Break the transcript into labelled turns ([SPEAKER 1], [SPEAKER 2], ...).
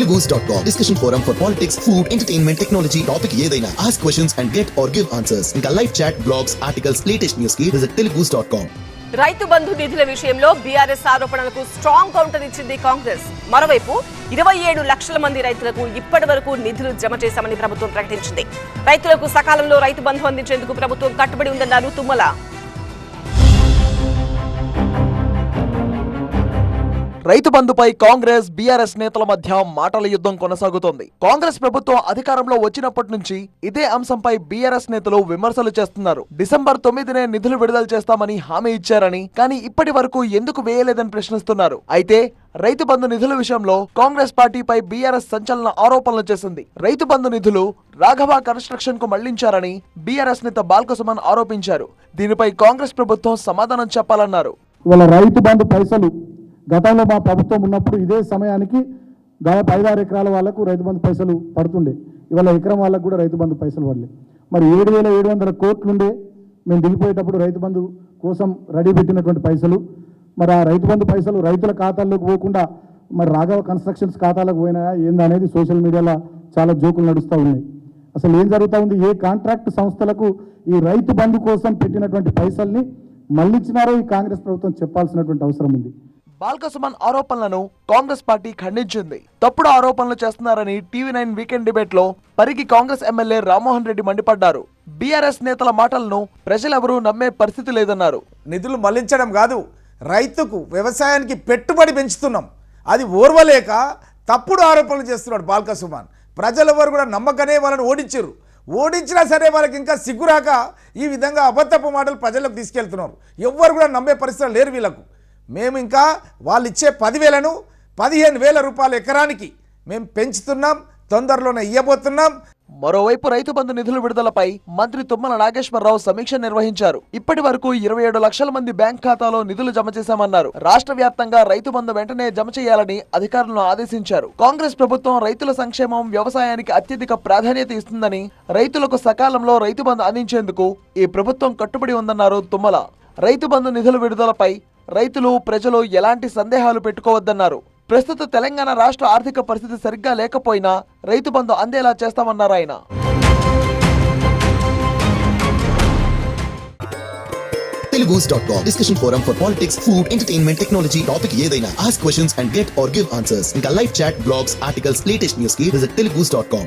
[SPEAKER 1] తెలుగుస్.com discussion forum for politics food entertainment technology topic ఏదైనా. Ask questions and get or give answers ఇంకా live chat blogs articles latest న్యూస్కి visit తెలుగుస్.com
[SPEAKER 2] రైతు బంధు నిధుల విషయంలో BRS ఆరోపణలకు strong counter ఇచ్చింది కాంగ్రెస్. మరోవైపు ఇరవై ఏడు లక్షల మంది రైతులకు ఇప్పటి వరకు నిధులు జమ చేశామని ప్రభుత్వం ప్రకటించింది. రైతులకు సకాలంలో రైతు బంధు అందించేందుకు ప్రభుత్వం కట్టుబడి ఉందన్నారు తుమ్మల.
[SPEAKER 3] రైతు బంధుపై కాంగ్రెస్ బీఆర్ఎస్ నేతల మధ్య మాటల యుద్ధం కొనసాగుతోంది. కాంగ్రెస్ ప్రభుత్వం అధికారంలో వచ్చినప్పటి నుంచి ఇదే అంశంపై బీఆర్ఎస్ నేతలు విమర్శలు చేస్తున్నారు. డిసెంబర్ తొమ్మిదినే నిధులు విడుదల చేస్తామని హామీ ఇచ్చారని కానీ ఇప్పటి వరకు ఎందుకు వేయలేదని ప్రశ్నిస్తున్నారు. అయితే రైతు బంధు నిధుల విషయంలో కాంగ్రెస్ పార్టీపై బీఆర్ఎస్ సంచలన ఆరోపణలు చేసింది. రైతు బంధు నిధులు రాఘవ కన్స్ట్రక్షన్కు మళ్ళించారని బీఆర్ఎస్ నేత బాల్కసుమన్ ఆరోపించారు. దీనిపై కాంగ్రెస్ ప్రభుత్వం సమాధానం చెప్పాలన్నారు.
[SPEAKER 4] ఇవాళ రైతు బంధు పైసలు గతంలో మా ప్రభుత్వం ఉన్నప్పుడు ఇదే సమయానికి దాదాపు ఐదారు ఎకరాల వాళ్ళకు రైతు బంధు పైసలు పడుతుండే. ఇవాళ ఎకరం వాళ్ళకు కూడా రైతు బంధు పైసలు పడలే. మరి ఏడు వేల ఏడు వందల కోట్లుండే. మేము దిగిపోయేటప్పుడు రైతు బంధు కోసం రెడీ పెట్టినటువంటి పైసలు. మరి ఆ రైతు బంధు పైసలు రైతుల ఖాతాల్లోకి పోకుండా మరి రాఘవ కన్స్ట్రక్షన్స్ ఖాతాలకు పోయినాయా ఏందనేది సోషల్ మీడియాలో చాలా జోకులు నడుస్తూ ఉన్నాయి. అసలు ఏం జరుగుతూ ఉంది? ఏ కాంట్రాక్ట్ సంస్థలకు ఈ రైతు బంధు కోసం పెట్టినటువంటి పైసల్ని మళ్ళించినారో ఈ కాంగ్రెస్ ప్రభుత్వం చెప్పాల్సినటువంటి అవసరం ఉంది.
[SPEAKER 3] బాల్కసుమన్ ఆరోపణలను కాంగ్రెస్ పార్టీ ఖండించింది. తప్పుడు ఆరోపణలు చేస్తున్నారని టీవీ నైన్ వీకెండ్ డిబేట్లో పరిగి కాంగ్రెస్ ఎమ్మెల్యే రామ్మోహన్ రెడ్డి మండిపడ్డారు. బీఆర్ఎస్ నేతల మాటలను ప్రజలెవరూ నమ్మే పరిస్థితి లేదన్నారు.
[SPEAKER 5] నిధులు మళ్ళించడం కాదు రైతుకు వ్యవసాయానికి పెట్టుబడి పెంచుతున్నాం. అది ఓర్వలేక తప్పుడు ఆరోపణలు చేస్తున్నాడు బాల్క సుమాన్ ప్రజలెవరు కూడా నమ్మకనే వాళ్ళని ఓడించారు. ఓడించినా సరే వాళ్ళకి ఇంకా సిగ్గురాక ఈ విధంగా అబద్ధపు మాటలు ప్రజలకు తీసుకెళ్తున్నారు. ఎవ్వరు కూడా నమ్మే పరిస్థితులు లేరు వీళ్ళకు. మేము ఇంకా వాళ్ళు ఇచ్చే పదివేలను పదిహేను వేల రూపాయల ఎకరానికి మేము పెంచుతున్నాం తొందరలోనే ఇయ్యబోతున్నాం.
[SPEAKER 3] మరోవైపు రైతు బంధు నిధుల విడుదలపై మంత్రి తుమ్మల నాగేశ్వరరావు సమీక్ష నిర్వహించారు. ఇప్పటి వరకు ఇరవై ఏడు లక్షల మంది బ్యాంక్ ఖాతాలో నిధులు జమ చేశామన్నారు. రాష్ట్ర వ్యాప్తంగా రైతు బంధు వెంటనే జమ చేయాలని అధికారులను ఆదేశించారు. కాంగ్రెస్ ప్రభుత్వం రైతుల సంక్షేమం వ్యవసాయానికి అత్యధిక ప్రాధాన్యత ఇస్తుందని రైతులకు సకాలంలో రైతు బంధు అందించేందుకు ఈ ప్రభుత్వం కట్టుబడి ఉందన్నారు తుమ్మల. రైతు బంధు నిధుల విడుదలపై రైతులు ప్రజలు ఎలాంటి సందేహాలు పెట్టుకోవద్దన్నారు. ప్రస్తుత తెలంగాణ రాష్ట్ర ఆర్థిక పరిస్థితి సరిగ్గా లేకపోయినా రైతు బంధు అందేలా చేస్తామన్నారు ఆయన.
[SPEAKER 1] తెలుగుస్.com discussion forum for politics food entertainment technology topic ఏదైనా. Ask questions and get or give answers ఇంకా live chat blogs articles latest న్యూస్కి విజిట్ తెలుగుస్.com